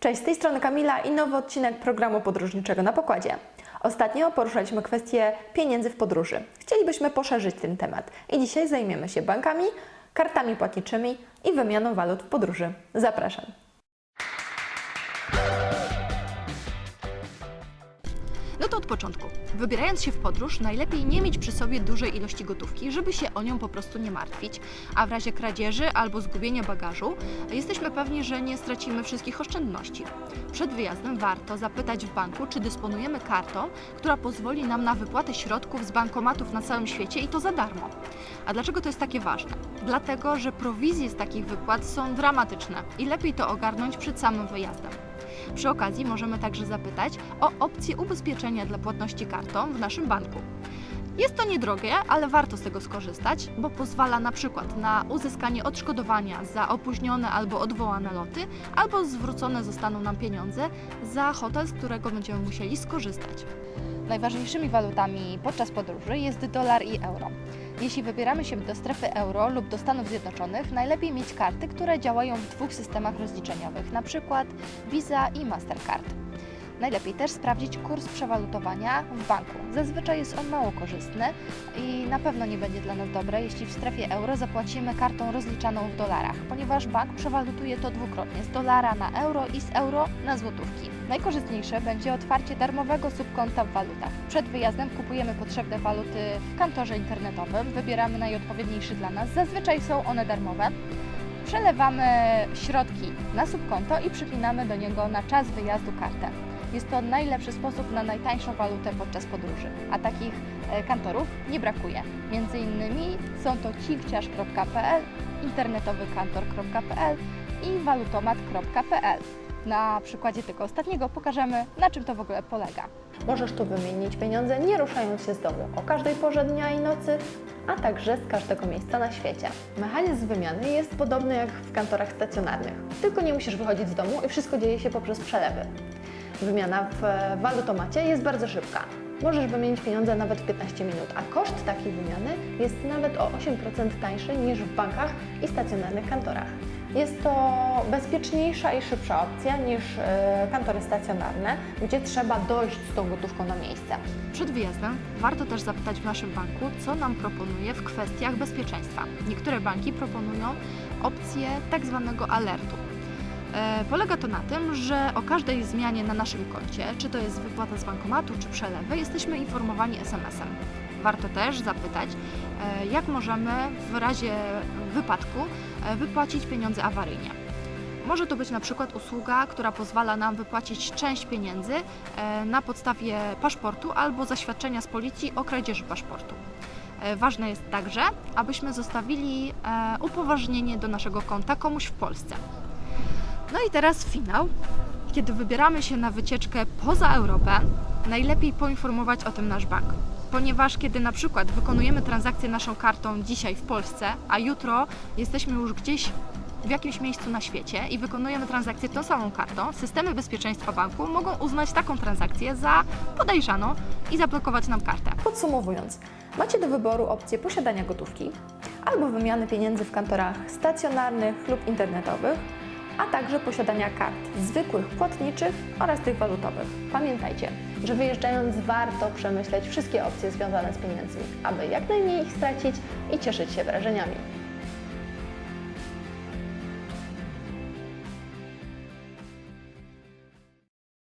Cześć, z tej strony Kamila i nowy odcinek programu podróżniczego na pokładzie. Ostatnio poruszaliśmy kwestię pieniędzy w podróży. Chcielibyśmy poszerzyć ten temat i dzisiaj zajmiemy się bankami, kartami płatniczymi i wymianą walut w podróży. Zapraszam. No to od początku. Wybierając się w podróż, najlepiej nie mieć przy sobie dużej ilości gotówki, żeby się o nią po prostu nie martwić, a w razie kradzieży albo zgubienia bagażu jesteśmy pewni, że nie stracimy wszystkich oszczędności. Przed wyjazdem warto zapytać w banku, czy dysponujemy kartą, która pozwoli nam na wypłatę środków z bankomatów na całym świecie i to za darmo. A dlaczego to jest takie ważne? Dlatego, że prowizje z takich wypłat są dramatyczne i lepiej to ogarnąć przed samym wyjazdem. Przy okazji możemy także zapytać o opcję ubezpieczenia dla płatności kartą w naszym banku. Jest to niedrogie, ale warto z tego skorzystać, bo pozwala na przykład na uzyskanie odszkodowania za opóźnione albo odwołane loty, albo zwrócone zostaną nam pieniądze za hotel, z którego będziemy musieli skorzystać. Najważniejszymi walutami podczas podróży jest dolar i euro. Jeśli wybieramy się do strefy euro lub do Stanów Zjednoczonych, najlepiej mieć karty, które działają w dwóch systemach rozliczeniowych, np. Visa i Mastercard. Najlepiej też sprawdzić kurs przewalutowania w banku. Zazwyczaj jest on mało korzystny i na pewno nie będzie dla nas dobre, jeśli w strefie euro zapłacimy kartą rozliczaną w dolarach, ponieważ bank przewalutuje to dwukrotnie z dolara na euro i z euro na złotówki. Najkorzystniejsze będzie otwarcie darmowego subkonta w walutach. Przed wyjazdem kupujemy potrzebne waluty w kantorze internetowym, wybieramy najodpowiedniejszy dla nas, zazwyczaj są one darmowe. Przelewamy środki na subkonto i przypinamy do niego na czas wyjazdu kartę. Jest to najlepszy sposób na najtańszą walutę podczas podróży, a takich e, kantorów nie brakuje. Między innymi są to cichciarz.pl, internetowykantor.pl i walutomat.pl. Na przykładzie tego ostatniego pokażemy, na czym to w ogóle polega. Możesz tu wymienić pieniądze nie ruszając się z domu o każdej porze dnia i nocy, a także z każdego miejsca na świecie. Mechanizm wymiany jest podobny jak w kantorach stacjonarnych, tylko nie musisz wychodzić z domu i wszystko dzieje się poprzez przelewy. Wymiana w e, walutomacie jest bardzo szybka. Możesz wymienić pieniądze nawet w 15 minut, a koszt takiej wymiany jest nawet o 8% tańszy niż w bankach i stacjonarnych kantorach. Jest to bezpieczniejsza i szybsza opcja niż e, kantory stacjonarne, gdzie trzeba dojść z tą gotówką na miejsce. Przed wyjazdem warto też zapytać w naszym banku, co nam proponuje w kwestiach bezpieczeństwa. Niektóre banki proponują opcję tak zwanego alertu. E, polega to na tym, że o każdej zmianie na naszym koncie, czy to jest wypłata z bankomatu, czy przelewy, jesteśmy informowani SMS-em. Warto też zapytać, e, jak możemy w razie wypadku e, wypłacić pieniądze awaryjnie. Może to być na przykład usługa, która pozwala nam wypłacić część pieniędzy na podstawie paszportu albo zaświadczenia z policji o kradzieży paszportu. Ważne jest także, abyśmy zostawili upoważnienie do naszego konta komuś w Polsce. No i teraz finał. Kiedy wybieramy się na wycieczkę poza Europę, najlepiej poinformować o tym nasz bank. Ponieważ kiedy na przykład wykonujemy transakcję naszą kartą dzisiaj w Polsce, a jutro jesteśmy już gdzieś w jakimś miejscu na świecie i wykonujemy transakcję tą samą kartą, systemy bezpieczeństwa banku mogą uznać taką transakcję za podejrzaną i zablokować nam kartę. Podsumowując, macie do wyboru opcję posiadania gotówki albo wymiany pieniędzy w kantorach stacjonarnych lub internetowych, a także posiadania kart zwykłych, płatniczych oraz tych walutowych. Pamiętajcie, że wyjeżdżając warto przemyśleć wszystkie opcje związane z pieniędzmi, aby jak najmniej ich stracić i cieszyć się wrażeniami.